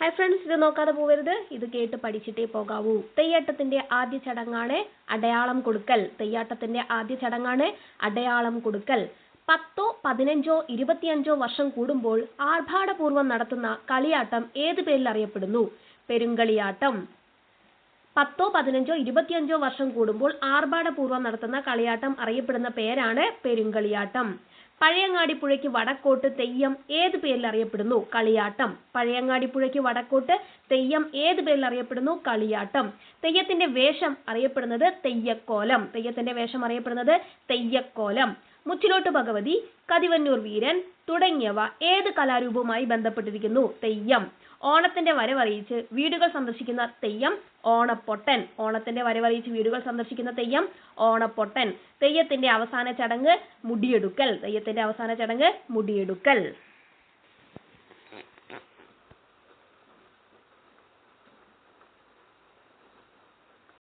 Hi friends ഇത് നോക്കാതെ പോവരുത് ഇത് കേട്ട് പഠിച്ചിട്ടേ പോകാവൂ. തെയ്യാട്ടത്തിന്റെ ആദ്യ ചടങ്ങാണ് അടയാളം കൊടുക്കൽ. തെയ്യാട്ടത്തിന്റെ ആദ്യ ചടങ്ങാണ് അടയാളം കൊടുക്കൽ. പത്തോ പതിനഞ്ചോ ഇരുപത്തിയഞ്ചോ വർഷം കൂടുമ്പോൾ ആർഭാടപൂർവം നടത്തുന്ന കളിയാട്ടം ഏത് പേരിൽ അറിയപ്പെടുന്നു? പെരുങ്കളിയാട്ടം. പത്തോ പതിനഞ്ചോ ഇരുപത്തിയഞ്ചോ വർഷം കൂടുമ്പോൾ ആർഭാടപൂർവം നടത്തുന്ന കളിയാട്ടം അറിയപ്പെടുന്ന പേരാണ് പെരുങ്കളിയാട്ടം. പഴയങ്ങാടിപ്പുഴയ്ക്ക് വടക്കോട്ട് തെയ്യം ഏത് പേരിൽ അറിയപ്പെടുന്നു? കളിയാട്ടം. പഴയങ്ങാടി പുഴയ്ക്ക് വടക്കോട്ട് തെയ്യം ഏത് പേരിൽ അറിയപ്പെടുന്നു? കളിയാട്ടം. തെയ്യത്തിന്റെ വേഷം അറിയപ്പെടുന്നത് തെയ്യക്കോലം. തെയ്യത്തിന്റെ വേഷം അറിയപ്പെടുന്നത് തെയ്യക്കോലം. മുച്ചിലോട്ട് ഭഗവതി കതിവന്നൂർ വീരൻ തുടങ്ങിയവ ഏത് കലാരൂപവുമായി ബന്ധപ്പെട്ടിരിക്കുന്നു? തെയ്യം. ഓണത്തിന്റെ വരവറിയിച്ച് വീടുകൾ സന്ദർശിക്കുന്ന തെയ്യം ഓണപ്പൊട്ടൻ. ഓണത്തിന്റെ വരവറിയിച്ച് വീടുകൾ സന്ദർശിക്കുന്ന തെയ്യം ഓണപ്പൊട്ടൻ. തെയ്യത്തിന്റെ അവസാന ചടങ്ങ് മുടിയെടുക്കൽ. തെയ്യത്തിന്റെ അവസാന ചടങ്ങ് മുടിയെടുക്കൽ.